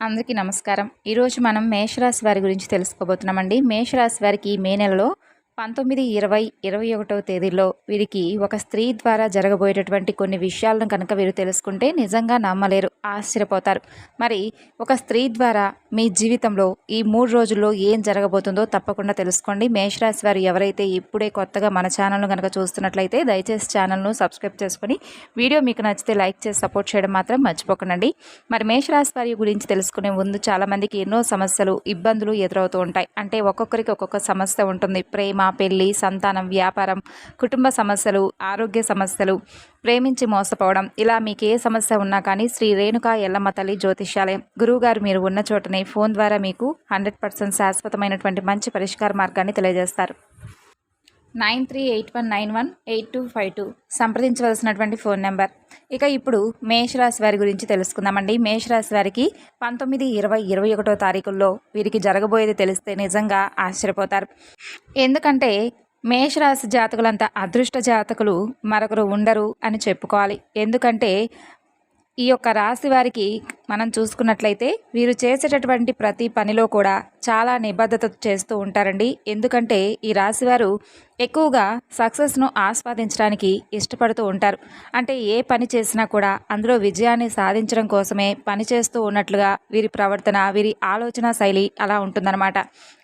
అందరికీ నమస్కారం. ఈరోజు మనం మేషరాశి వారి గురించి తెలుసుకోబోతున్నామండి. మేషరాశి వారికి మే నెలలో పంతొమ్మిది ఇరవై ఇరవై ఒకటవ తేదీలో వీరికి ఒక స్త్రీ ద్వారా జరగబోయేటటువంటి కొన్ని విషయాలను కనుక వీరు తెలుసుకుంటే నిజంగా నమ్మలేరు ఆశ్చర్యపోతారు. మరి ఒక స్త్రీ ద్వారా మీ జీవితంలో ఈ మూడు రోజుల్లో ఏం జరగబోతుందో తప్పకుండా తెలుసుకోండి. మేషరాశి వారు ఎవరైతే ఇప్పుడే కొత్తగా మన ఛానల్ను కనుక చూస్తున్నట్లయితే దయచేసి ఛానల్ను సబ్స్క్రైబ్ చేసుకొని వీడియో మీకు నచ్చితే లైక్ చేసి సపోర్ట్ చేయడం మాత్రం మర్చిపోకండి. మరి మేషరాశి వారి గురించి తెలుసుకునే ముందు చాలామందికి ఎన్నో సమస్యలు ఇబ్బందులు ఎదురవుతూ ఉంటాయి. అంటే ఒక్కొక్కరికి ఒక్కొక్క సమస్య ఉంటుంది. ప్రేమ పెళ్ళి సంతానం వ్యాపారం కుటుంబ సమస్యలు ఆరోగ్య సమస్యలు ప్రేమించి మోసపోవడం. ఇలా మీకు ఏ సమస్య ఉన్నా కానీ శ్రీ రేణుకా ఎల్లమ్మ తల్లి జ్యోతిష్యాలయం. గురువుగారు మీరు ఉన్న చోటనే ఫోన్ ద్వారా మీకు హండ్రెడ్ పర్సెంట్ శాశ్వతమైనటువంటి మంచి పరిష్కార మార్గాన్ని తెలియజేస్తారు. Nine three eight one nine one eight two five two సంప్రదించవలసినటువంటి phone number. ఇక ఇప్పుడు మేషరాశి వారి గురించి తెలుసుకుందామండి. మేషరాశి వారికి పంతొమ్మిది ఇరవై ఇరవై ఒకటో తారీఖుల్లో వీరికి జరగబోయేది తెలిస్తే నిజంగా ఆశ్చర్యపోతారు. ఎందుకంటే మేషరాశి జాతకులంతా అదృష్ట జాతకులు మరొకరు ఉండరు అని చెప్పుకోవాలి. ఎందుకంటే ఈ యొక్క రాశి వారికి మనం చూసుకున్నట్లయితే వీరు చేసేటటువంటి ప్రతి పనిలో కూడా చాలా నిబద్ధత చేస్తూ ఉంటారండి. ఎందుకంటే ఈ రాశివారు ఎక్కువగా సక్సెస్ను ఆస్వాదించడానికి ఇష్టపడుతూ ఉంటారు. అంటే ఏ పని చేసినా కూడా అందులో విజయాన్ని సాధించడం కోసమే పని చేస్తూ ఉన్నట్లుగా వీరి ప్రవర్తన వీరి ఆలోచన శైలి అలా ఉంటుందన్నమాట.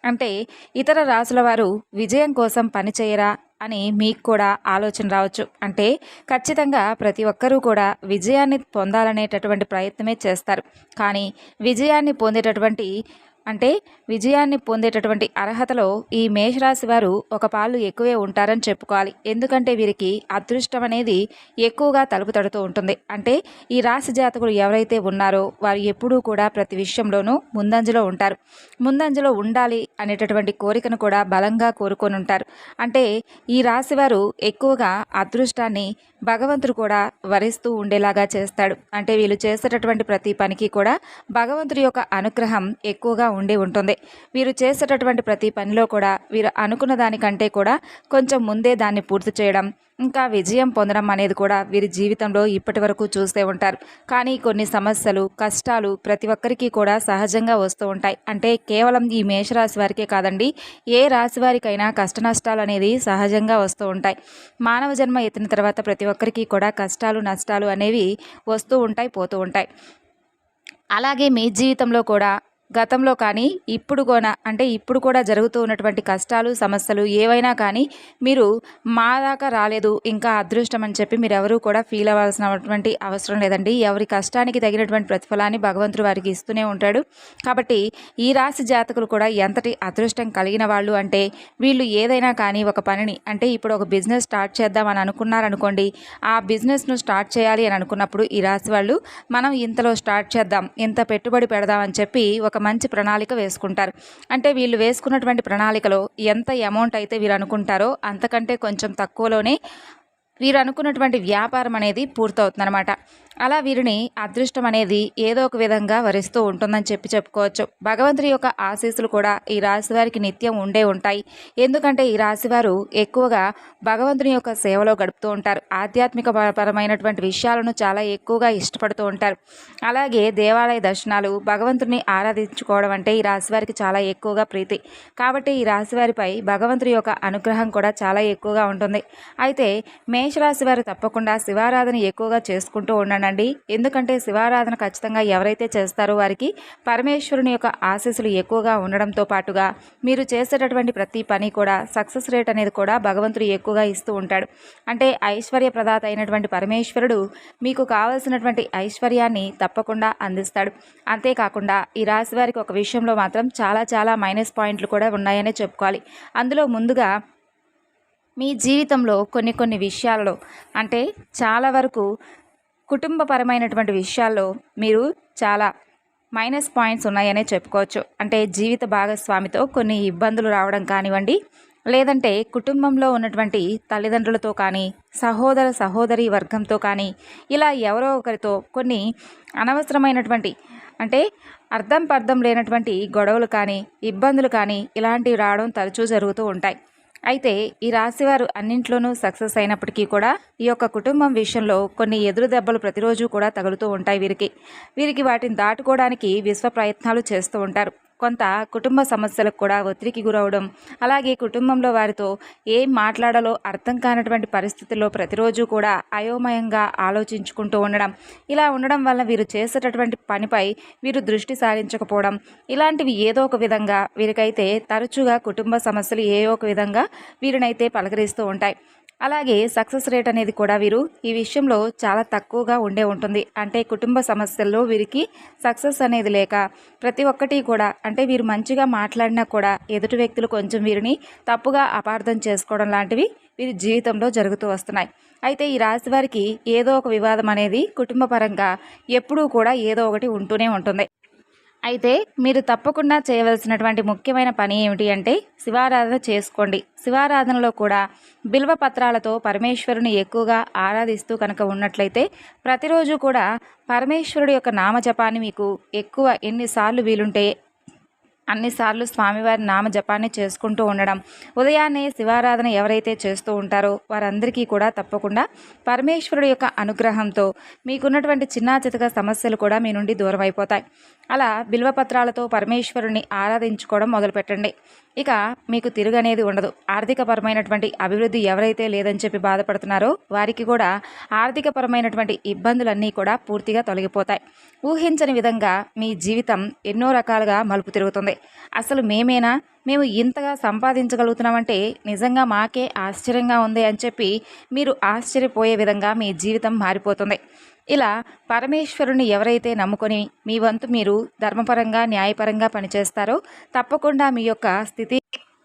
అంటే ఇతర రాసుల వారు విజయం కోసం పని చేయరా అని మీకు కూడా ఆలోచన రావచ్చు. అంటే ఖచ్చితంగా ప్రతి ఒక్కరూ కూడా విజయాన్ని పొందాలనేటటువంటి ప్రయత్నమే చేస్తారు. కానీ విజయాన్ని పొందేటటువంటి అంటే విజయాన్ని పొందేటటువంటి అర్హతలో ఈ మేషరాశి వారు ఒక పాలు ఎక్కువే ఉంటారని చెప్పుకోవాలి. ఎందుకంటే వీరికి అదృష్టం అనేది ఎక్కువగా తలుపు తడుతూ ఉంటుంది. అంటే ఈ రాశి జాతకులు ఎవరైతే ఉన్నారో వారు ఎప్పుడూ కూడా ప్రతి విషయంలోనూ ముందంజలో ఉంటారు. ముందంజలో ఉండాలి అనేటటువంటి కోరికను కూడా బలంగా కోరుకొని ఉంటారు. అంటే ఈ రాశి వారు ఎక్కువగా అదృష్టాన్ని భగవంతుడు కూడా వరిస్తూ ఉండేలాగా చేస్తాడు. అంటే వీళ్ళు చేసేటటువంటి ప్రతి పనికి కూడా భగవంతుడి యొక్క అనుగ్రహం ఎక్కువగా ఉండి ఉంటుంది. వీరు చేసేటటువంటి ప్రతి పనిలో కూడా వీరు అనుకున్న దానికంటే కూడా కొంచెం ముందే దాన్ని పూర్తి చేయడం ఇంకా విజయం పొందడం అనేది కూడా వీరి జీవితంలో ఇప్పటి వరకు చూస్తూ ఉంటారు. కానీ కొన్ని సమస్యలు కష్టాలు ప్రతి ఒక్కరికి కూడా సహజంగా వస్తూ ఉంటాయి. అంటే కేవలం ఈ మేషరాశి వారికే కాదండి ఏ రాశి వారికైనా కష్ట నష్టాలు అనేది సహజంగా వస్తూ ఉంటాయి. మానవ జన్మ ఎత్తిన తర్వాత ప్రతి ఒక్కరికి కూడా కష్టాలు నష్టాలు అనేవి వస్తూ ఉంటాయి పోతూ ఉంటాయి. అలాగే మీ జీవితంలో కూడా గతంలో కానీ ఇప్పుడు కూడా అంటే ఇప్పుడు కూడా జరుగుతూ ఉన్నటువంటి కష్టాలు సమస్యలు ఏవైనా కానీ మీరు మా దాకా రాలేదు ఇంకా అదృష్టం అని చెప్పి మీరు ఎవరూ కూడా ఫీల్ అవ్వాల్సినటువంటి అవసరం లేదండి. ఎవరి కష్టానికి తగినటువంటి ప్రతిఫలాన్ని భగవంతుడు వారికి ఇస్తూనే ఉంటాడు. కాబట్టి ఈ రాశి జాతకులు కూడా ఎంతటి అదృష్టం కలిగిన వాళ్ళు అంటే వీళ్ళు ఏదైనా కానీ ఒక పనిని అంటే ఇప్పుడు ఒక బిజినెస్ స్టార్ట్ చేద్దామని అనుకున్నారనుకోండి ఆ బిజినెస్ను స్టార్ట్ చేయాలి అని అనుకున్నప్పుడు ఈ రాశి వాళ్ళు మనం ఇంతలో స్టార్ట్ చేద్దాం ఇంత పెట్టుబడి పెడదామని చెప్పి ఒక మంచి ప్రణాళిక వేసుకుంటారు. అంటే వీళ్ళు వేసుకున్నటువంటి ప్రణాళికలో ఎంత అమౌంట్ అయితే వీరు అనుకుంటారో అంతకంటే కొంచెం తక్కువలోనే వీరు అనుకున్నటువంటి వ్యాపారం అనేది పూర్తవుతుందన్నమాట. అలా వీరిని అదృష్టం అనేది ఏదో ఒక విధంగా వరిస్తూ ఉంటుందని చెప్పి చెప్పుకోవచ్చు. భగవంతుడి యొక్క ఆశీస్సులు కూడా ఈ రాశి వారికి నిత్యం ఉండే ఉంటాయి. ఎందుకంటే ఈ రాశివారు ఎక్కువగా భగవంతుని యొక్క సేవలో గడుపుతూ ఉంటారు. ఆధ్యాత్మిక పరమైనటువంటి విషయాలను చాలా ఎక్కువగా ఇష్టపడుతూ ఉంటారు. అలాగే దేవాలయ దర్శనాలు భగవంతుని ఆరాధించుకోవడం అంటే ఈ రాశి వారికి చాలా ఎక్కువగా ప్రీతి. కాబట్టి ఈ రాశి వారిపై భగవంతుడి యొక్క అనుగ్రహం కూడా చాలా ఎక్కువగా ఉంటుంది. అయితే మే మేషరాశి వారు తప్పకుండా శివారాధన ఎక్కువగా చేసుకుంటూ ఉండండి. ఎందుకంటే శివారాధన ఖచ్చితంగా ఎవరైతే చేస్తారో వారికి పరమేశ్వరుని యొక్క ఆశీస్సులు ఎక్కువగా ఉండడంతో పాటుగా మీరు చేసేటటువంటి ప్రతి పని కూడా సక్సెస్ రేట్ అనేది కూడా భగవంతుడు ఎక్కువగా ఇస్తూ ఉంటాడు. అంటే ఐశ్వర్య ప్రదాత అయినటువంటి పరమేశ్వరుడు మీకు కావలసినటువంటి ఐశ్వర్యాన్ని తప్పకుండా అందిస్తాడు. అంతేకాకుండా ఈ రాశి వారికి ఒక విషయంలో మాత్రం చాలా చాలా మైనస్ పాయింట్లు కూడా ఉన్నాయనే చెప్పుకోవాలి. అందులో ముందుగా మీ జీవితంలో కొన్ని కొన్ని విషయాల్లో అంటే చాలా వరకు కుటుంబపరమైనటువంటి విషయాల్లో మీరు చాలా మైనస్ పాయింట్స్ ఉన్నాయనే చెప్పుకోవచ్చు. అంటే జీవిత భాగస్వామితో కొన్ని ఇబ్బందులు రావడం కానివ్వండి లేదంటే కుటుంబంలో ఉన్నటువంటి తల్లిదండ్రులతో కానీ సహోదర సహోదరి వర్గంతో కానీ ఇలా ఎవరో ఒకరితో కొన్ని అనవసరమైనటువంటి అంటే అర్థం పర్థం లేనటువంటి గొడవలు కానీ ఇబ్బందులు కానీ ఇలాంటివి రావడం తరచూ జరుగుతూ ఉంటాయి. అయితే ఈ రాశివారు అన్నింట్లోనూ సక్సెస్ అయినప్పటికీ కూడా ఈ యొక్క కుటుంబం విషయంలో కొన్ని ఎదురు దెబ్బలు ప్రతిరోజు కూడా తగులుతూ ఉంటాయి వీరికి. వీరికి వాటిని దాటుకోవడానికి విశ్వ ప్రయత్నాలు చేస్తూ ఉంటారు. కొంత కుటుంబ సమస్యలకు కూడా ఒత్తిడికి గురవడం అలాగే కుటుంబంలో వారితో ఏం మాట్లాడాలో అర్థం కానటువంటి పరిస్థితుల్లో ప్రతిరోజు కూడా అయోమయంగా ఆలోచించుకుంటూ ఉండడం. ఇలా ఉండడం వల్ల వీరు చేసేటటువంటి పనిపై వీరు దృష్టి సారించకపోవడం ఇలాంటివి ఏదో ఒక విధంగా వీరికైతే తరచుగా కుటుంబ సమస్యలు ఏ ఒక విధంగా వీరినైతే పలకరిస్తూ ఉంటాయి. అలాగే సక్సెస్ రేట్ అనేది కూడా వీరు ఈ విషయంలో చాలా తక్కువగా ఉండే ఉంటుంది. అంటే కుటుంబ సమస్యల్లో వీరికి సక్సెస్ అనేది లేక ప్రతి ఒక్కటి కూడా అంటే వీరు మంచిగా మాట్లాడినా కూడా ఎదుటి వ్యక్తులు కొంచెం వీరిని తప్పుగా అపార్థం చేసుకోవడం లాంటివి వీరి జీవితంలో జరుగుతూ వస్తున్నాయి. అయితే ఈ రాశి వారికి ఏదో ఒక వివాదం అనేది కుటుంబ పరంగా ఎప్పుడూ కూడా ఏదో ఒకటి ఉంటూనే ఉంటుంది. అయితే మీరు తప్పకుండా చేయవలసినటువంటి ముఖ్యమైన పని ఏమిటి అంటే శివారాధన చేసుకోండి. శివారాధనలో కూడా బిల్వ పత్రాలతో పరమేశ్వరుని ఎక్కువగా ఆరాధిస్తూ కనుక ఉన్నట్లయితే ప్రతిరోజు కూడా పరమేశ్వరుడు యొక్క నామజపాన్ని మీకు ఎక్కువ ఎన్నిసార్లు వీలుంటే అన్నిసార్లు స్వామివారి నామ జపాన్ని చేసుకుంటూ ఉండడం. ఉదయాన్నే శివారాధన ఎవరైతే చేస్తూ ఉంటారో వారందరికీ కూడా తప్పకుండా పరమేశ్వరుడు యొక్క అనుగ్రహంతో మీకున్నటువంటి చిన్న చితక సమస్యలు కూడా మీ నుండి దూరం అయిపోతాయి అలా బిల్వపత్రాలతో పరమేశ్వరుని ఆరాధించుకోవడం మొదలుపెట్టండి. ఇక మీకు తిరుగనేది ఉండదు. ఆర్థికపరమైనటువంటి అభివృద్ధి ఎవరైతే లేదని చెప్పి బాధపడుతున్నారో వారికి కూడా ఆర్థికపరమైనటువంటి ఇబ్బందులన్నీ కూడా పూర్తిగా తొలగిపోతాయి. ఊహించని విధంగా మీ జీవితం ఎన్నో రకాలుగా మలుపు తిరుగుతుంది. అసలు మేమేనా? మేము ఇంతగా సంపాదించగలుగుతున్నామంటే నిజంగా మాకే ఆశ్చర్యంగా ఉంది అని చెప్పి మీరు ఆశ్చర్యపోయే విధంగా మీ జీవితం మారిపోతుంది. ఇలా పరమేశ్వరుని ఎవరైతే నమ్ముకొని మీ వంతు మీరు ధర్మపరంగా న్యాయపరంగా పనిచేస్తారో తప్పకుండా మీ యొక్క స్థితి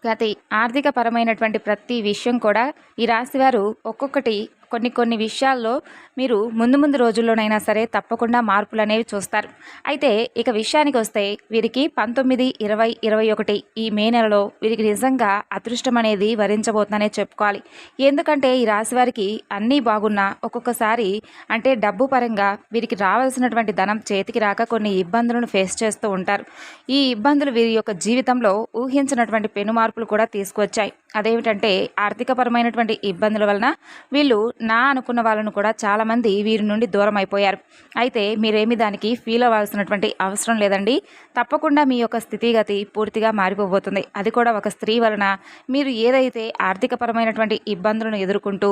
గతి ఆర్థిక పరమైనటువంటి ప్రతి విషయం కూడా ఈ రాశివారు ఒక్కొక్కటి కొన్ని కొన్ని విషయాల్లో మీరు ముందు ముందు రోజుల్లోనైనా సరే తప్పకుండా మార్పులు అనేవి చూస్తారు. అయితే ఇక విషయానికి వస్తే వీరికి పంతొమ్మిది ఇరవై ఇరవై ఒకటి ఈ మే నెలలో వీరికి నిజంగా అదృష్టం అనేది వరించబోతుందనే చెప్పుకోవాలి. ఎందుకంటే ఈ రాశి వారికి అన్నీ బాగున్నా ఒక్కొక్కసారి అంటే డబ్బు పరంగా వీరికి రావాల్సినటువంటి ధనం చేతికి రాక కొన్ని ఇబ్బందులను ఫేస్ చేస్తూ ఉంటారు. ఈ ఇబ్బందులు వీరి యొక్క జీవితంలో ఊహించినటువంటి పెను మార్పులు కూడా తీసుకొచ్చాయి అదేమిటంటే ఆర్థికపరమైనటువంటి ఇబ్బందుల వలన వీళ్ళు నా అనుకున్న వాళ్ళను కూడా చాలామంది వీరి నుండి దూరం అయిపోయారు అయితే మీరేమి దానికి ఫీల్ అవ్వాల్సినటువంటి అవసరం లేదండి. తప్పకుండా మీ యొక్క స్థితిగతి పూర్తిగా మారిపోబోతుంది. అది కూడా ఒక స్త్రీ వలన మీరు ఏదైతే ఆర్థికపరమైనటువంటి ఇబ్బందులను ఎదుర్కొంటూ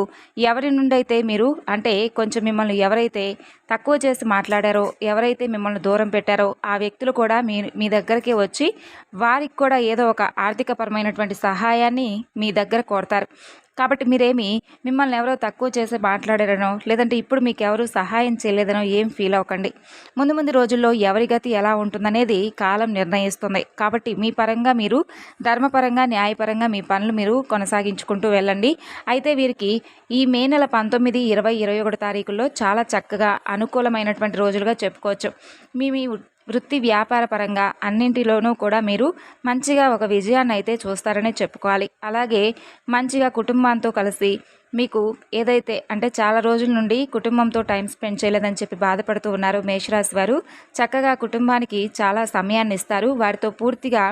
ఎవరి నుండి అయితే మీరు అంటే కొంచెం మిమ్మల్ని ఎవరైతే తక్కువ చేసి మాట్లాడారో ఎవరైతే మిమ్మల్ని దూరం పెట్టారో ఆ వ్యక్తులు కూడా మీ మీ దగ్గరికి వచ్చి వారికి కూడా ఏదో ఒక ఆర్థికపరమైనటువంటి సహాయాన్ని మీ దగ్గర కోరతారు. కాబట్టి మీరేమి మిమ్మల్ని ఎవరో తక్కువ చేసి మాట్లాడారనో లేదంటే ఇప్పుడు మీకు ఎవరు సహాయం చేయలేదనో ఏం ఫీల్ అవ్వకండి. ముందు ముందు రోజుల్లో ఎవరి గతి ఎలా ఉంటుందనేది కాలం నిర్ణయిస్తుంది. కాబట్టి మీ పరంగా మీరు ధర్మపరంగా న్యాయపరంగా మీ పనులు మీరు కొనసాగించుకుంటూ వెళ్ళండి. అయితే వీరికి ఈ మే నెల పంతొమ్మిది ఇరవై ఇరవై ఒకటి తారీఖుల్లో చాలా చక్కగా అనుకూలమైనటువంటి రోజులుగా చెప్పుకోవచ్చు. మీ మీ వృత్తి వ్యాపార పరంగా అన్నింటిలోనూ కూడా మీరు మంచిగా ఒక విజయాన్ని అయితే చూస్తారనే చెప్పుకోవాలి. అలాగే మంచిగా కుటుంబంతో కలిసి మీకు ఏదైతే అంటే చాలా రోజుల నుండి కుటుంబంతో టైం స్పెండ్ చేయలేదని చెప్పి బాధపడుతూ ఉన్నారు మేషరాశి వారు. చక్కగా కుటుంబానికి చాలా సమయాన్ని ఇస్తారు. వారితో పూర్తిగా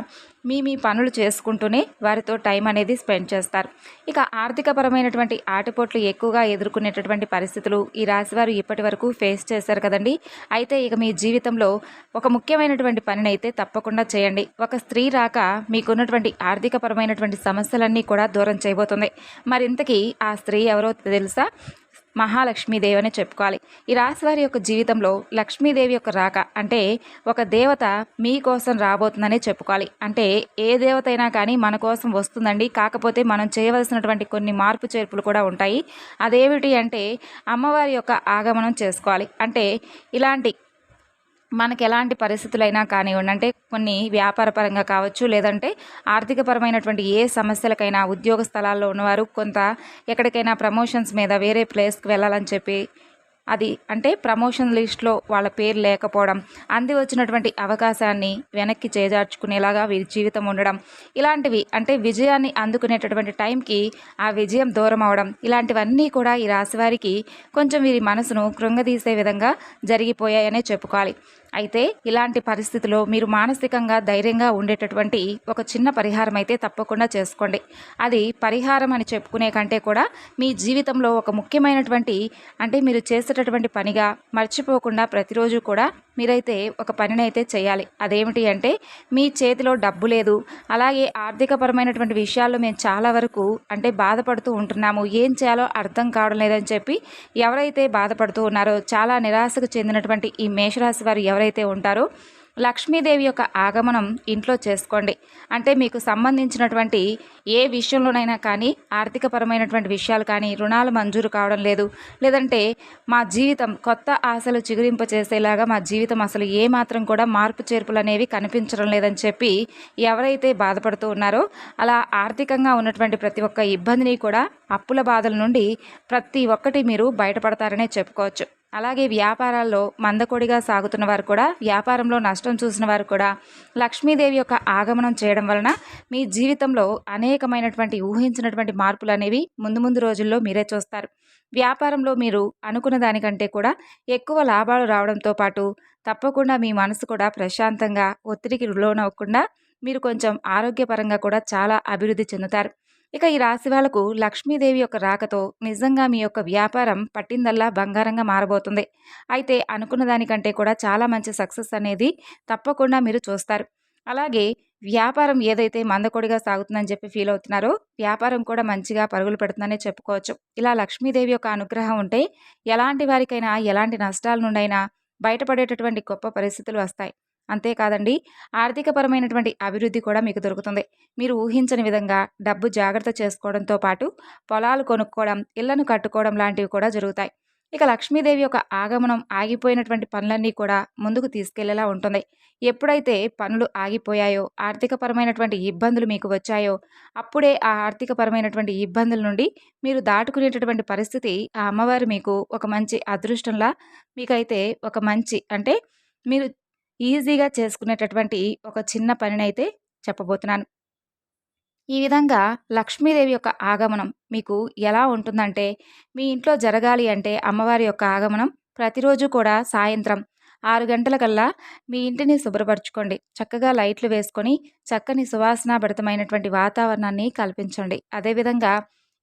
మీ మీ పనులు చేసుకుంటూనే వారితో టైం అనేది స్పెండ్ చేస్తారు. ఇక ఆర్థికపరమైనటువంటి ఆటపోట్లు ఎక్కువగా ఎదుర్కొనేటటువంటి పరిస్థితులు ఈ రాశివారు ఇప్పటి వరకు ఫేస్ చేశారు కదండి. అయితే ఇక మీ జీవితంలో ఒక ముఖ్యమైనటువంటి పనిని అయితే తప్పకుండా చేయండి. ఒక స్త్రీ రాక మీకున్నటువంటి ఆర్థికపరమైనటువంటి సమస్యలన్నీ కూడా దూరం చేయబోతుంది. మరింతకీ ఆ స్త్రీ ఎవరో తెలుసా? మహాలక్ష్మీదేవి అని చెప్పుకోవాలి. ఈ రాశి వారి యొక్క జీవితంలో లక్ష్మీదేవి యొక్క రాక అంటే ఒక దేవత మీకోసం రాబోతుందనే చెప్పుకోవాలి. అంటే ఏ దేవత అయినా కానీ మన కోసం వస్తుందండి. కాకపోతే మనం చేయవలసినటువంటి కొన్ని మార్పు చేర్పులు కూడా ఉంటాయి. అదేమిటి అంటే అమ్మవారి యొక్క ఆగమనం చేసుకోవాలి. అంటే ఇలాంటి మనకి ఎలాంటి పరిస్థితులైనా కానివ్వండి అంటే కొన్ని వ్యాపార పరంగా కావచ్చు లేదంటే ఆర్థికపరమైనటువంటి ఏ సమస్యలకైనా ఉద్యోగ స్థలాల్లో ఉన్నవారు కొంత ఎక్కడికైనా ప్రమోషన్స్ మీద వేరే ప్లేస్కి వెళ్ళాలని చెప్పి అది అంటే ప్రమోషన్ లిస్ట్లో వాళ్ళ పేరు లేకపోవడం అంది వచ్చినటువంటి అవకాశాన్ని వెనక్కి చేజార్చుకునేలాగా వీరి జీవితం ఉండడం ఇలాంటివి అంటే విజయాన్ని అందుకునేటటువంటి టైంకి ఆ విజయం దూరం అవడం ఇలాంటివన్నీ కూడా ఈ రాశివారికి కొంచెం వీరి మనసును కృంగదీసే విధంగా జరిగిపోయాయనే చెప్పుకోవాలి. అయితే ఇలాంటి పరిస్థితిలో మీరు మానసికంగా ధైర్యంగా ఉండేటటువంటి ఒక చిన్న పరిహారం అయితే తప్పకుండా చేసుకోండి. అది పరిహారం అని చెప్పుకునే కంటే కూడా మీ జీవితంలో ఒక ముఖ్యమైనటువంటి అంటే మీరు చేసేటటువంటి పనిగా మర్చిపోకుండా ప్రతిరోజు కూడా మీరైతే ఒక పనినైతే చేయాలి. అదేమిటి అంటే మీ చేతిలో డబ్బు లేదు. అలాగే ఆర్థికపరమైనటువంటి విషయాల్లో మేము చాలా వరకు అంటే బాధపడుతూ ఉంటున్నాము. ఏం చేయాలో అర్థం కావడం లేదని చెప్పి ఎవరైతే బాధపడుతూ ఉన్నారో చాలా నిరాశకు చెందినటువంటి ఈ మేషరాశి వారు ఎవరైతే ఉంటారో లక్ష్మీదేవి యొక్క ఆగమనం ఇంట్లో చేసుకోండి. అంటే మీకు సంబంధించినటువంటి ఏ విషయంలోనైనా కానీ ఆర్థికపరమైనటువంటి విషయాలు కానీ రుణాలు మంజూరు కావడం లేదు. లేదంటే మా జీవితం కొత్త ఆశలు చిగురింప చేసేలాగా మా జీవితం అసలు ఏ మాత్రం కూడా మార్పు చేర్పులు అనేవి కనిపించడం లేదని చెప్పి ఎవరైతే బాధపడుతూ ఉన్నారో అలా ఆర్థికంగా ఉన్నటువంటి ప్రతి ఒక్క ఇబ్బందిని కూడా అప్పుల బాధల నుండి ప్రతి ఒక్కటి మీరు బయటపడతారనే చెప్పుకోవచ్చు. అలాగే వ్యాపారాల్లో మందకొడిగా సాగుతున్న వారు కూడా వ్యాపారంలో నష్టం చూసిన వారు కూడా లక్ష్మీదేవి యొక్క ఆగమనం చేయడం వలన మీ జీవితంలో అనేకమైనటువంటి ఊహించినటువంటి మార్పులు అనేవి ముందు ముందు రోజుల్లో మీరే చూస్తారు. వ్యాపారంలో మీరు అనుకున్న దానికంటే కూడా ఎక్కువ లాభాలు రావడంతో పాటు తప్పకుండా మీ మనసు కూడా ప్రశాంతంగా ఒత్తిడికి లోనవ్వకుండా మీరు కొంచెం ఆరోగ్యపరంగా కూడా చాలా అభివృద్ధి చెందుతారు. ఇక ఈ రాశి వాళ్ళకు లక్ష్మీదేవి యొక్క రాకతో నిజంగా మీ యొక్క వ్యాపారం పట్టిందల్లా బంగారంగా మారబోతుంది. అయితే అనుకున్న దానికంటే కూడా చాలా మంచి సక్సెస్ అనేది తప్పకుండా మీరు చూస్తారు. అలాగే వ్యాపారం ఏదైతే మందకొడిగా సాగుతుందని చెప్పి ఫీల్ అవుతున్నారో వ్యాపారం కూడా మంచిగా పరుగులు పెడుతుందనే చెప్పుకోవచ్చు. ఇలా లక్ష్మీదేవి యొక్క అనుగ్రహం ఉంటే ఎలాంటి వారికైనా ఎలాంటి నష్టాల నుండైనా బయటపడేటటువంటి గొప్ప పరిస్థితులు వస్తాయి. అంతేకాదండి ఆర్థికపరమైనటువంటి అభివృద్ధి కూడా మీకు దొరుకుతుంది. మీరు ఊహించని విధంగా డబ్బు జాగ్రత్త చేసుకోవడంతో పాటు పొలాలు కొనుక్కోవడం ఇళ్ళను కట్టుకోవడం లాంటివి కూడా జరుగుతాయి. ఇక లక్ష్మీదేవి యొక్క ఆగమనం ఆగిపోయినటువంటి పనులన్నీ కూడా ముందుకు తీసుకెళ్ళేలా ఉంటుంది. ఎప్పుడైతే పనులు ఆగిపోయాయో ఆర్థికపరమైనటువంటి ఇబ్బందులు మీకు వచ్చాయో అప్పుడే ఆ ఆర్థికపరమైనటువంటి ఇబ్బందుల నుండి మీరు దాటుకునేటటువంటి పరిస్థితి ఆ అమ్మవారు మీకు ఒక మంచి అదృష్టంలా మీకైతే ఒక మంచి అంటే మీరు ఈజీగా చేసుకునేటటువంటి ఒక చిన్న పనినైతే చెప్పబోతున్నాను. ఈ విధంగా లక్ష్మీదేవి యొక్క ఆగమనం మీకు ఎలా ఉంటుందంటే మీ ఇంట్లో జరగాలి అంటే అమ్మవారి యొక్క ఆగమనం ప్రతిరోజు కూడా సాయంత్రం ఆరు గంటల కల్లా మీ ఇంటిని శుభ్రపరచుకోండి. చక్కగా లైట్లు వేసుకొని చక్కని సువాసనాభరితమైనటువంటి వాతావరణాన్ని కల్పించండి. అదేవిధంగా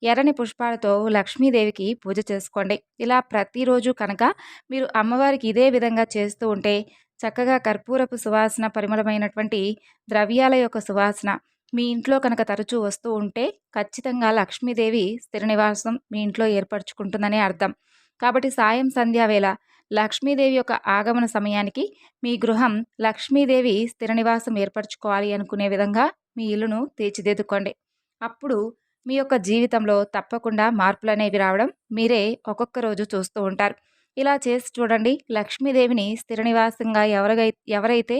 ఎర్రని పుష్పాలతో లక్ష్మీదేవికి పూజ చేసుకోండి. ఇలా ప్రతిరోజు కనుక మీరు అమ్మవారికి ఇదే విధంగా చేస్తూ ఉంటే చక్కగా కర్పూరపు సువాసన పరిమళమైనటువంటి ద్రవ్యాల యొక్క సువాసన మీ ఇంట్లో కనుక తరచూ వస్తూ ఉంటే ఖచ్చితంగా లక్ష్మీదేవి స్థిర నివాసం మీ ఇంట్లో ఏర్పరచుకుంటుందని అర్థం. కాబట్టి సాయం సంధ్యావేళ లక్ష్మీదేవి యొక్క ఆగమన సమయానికి మీ గృహం లక్ష్మీదేవి స్థిర నివాసం ఏర్పరచుకోవాలి అనుకునే విధంగా మీ ఇల్లును తీర్చిదిద్దుకోండి. అప్పుడు మీ యొక్క జీవితంలో తప్పకుండా మార్పులు అనేవి రావడం మీరే ఒక్కొక్క రోజు చూస్తూ ఉంటారు. ఇలా చేసి చూడండి. లక్ష్మీదేవిని స్థిర నివాసంగా ఎవరిగై ఎవరైతే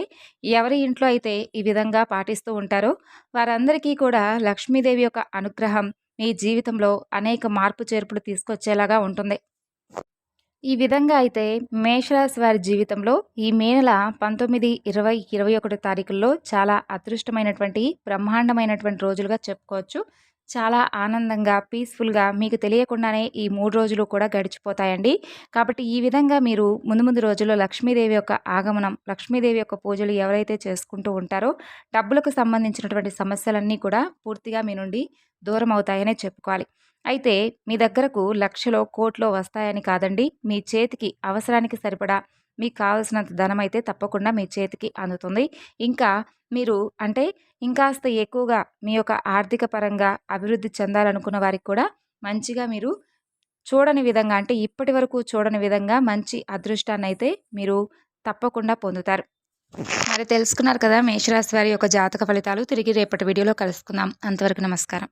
ఎవరి ఇంట్లో అయితే ఈ విధంగా పాటిస్తూ ఉంటారో వారందరికీ కూడా లక్ష్మీదేవి యొక్క అనుగ్రహం మీ జీవితంలో అనేక మార్పు చేర్పులు తీసుకొచ్చేలాగా ఉంటుంది. ఈ విధంగా అయితే మేషరాశి వారి జీవితంలో ఈ మే నెల పంతొమ్మిది ఇరవై ఇరవై ఒకటి తారీఖుల్లో చాలా అదృష్టమైనటువంటి బ్రహ్మాండమైనటువంటి రోజులుగా చెప్పుకోవచ్చు. చాలా ఆనందంగా పీస్ఫుల్గా మీకు తెలియకుండానే ఈ మూడు రోజులు కూడా గడిచిపోతాయండి. కాబట్టి ఈ విధంగా మీరు ముందు ముందు రోజుల్లో లక్ష్మీదేవి యొక్క ఆగమనం లక్ష్మీదేవి యొక్క పూజలు ఎవరైతే చేసుకుంటూ ఉంటారో డబ్బులకు సంబంధించినటువంటి సమస్యలన్నీ కూడా పూర్తిగా మీ నుండి దూరం అవుతాయనే చెప్పుకోవాలి. అయితే మీ దగ్గరకు లక్షలో కోట్లో వస్తాయని కాదండి మీ చేతికి అవసరానికి సరిపడా మీకు కావలసినంత ధనం అయితే తప్పకుండా మీ చేతికి అందుతుంది. ఇంకా మీరు అంటే ఇంకాస్త ఎక్కువగా మీ యొక్క ఆర్థిక పరంగా అభివృద్ధి చెందాలనుకున్న వారికి కూడా మంచిగా మీరు చూడని విధంగా అంటే ఇప్పటి వరకు చూడని విధంగా మంచి అదృష్టాన్ని అయితే మీరు తప్పకుండా పొందుతారు. మరి తెలుసుకున్నారు కదా మేషరాశి వారి యొక్క జాతక ఫలితాలు. తిరిగి రేపటి వీడియోలో కలుసుకుందాం. అంతవరకు నమస్కారం.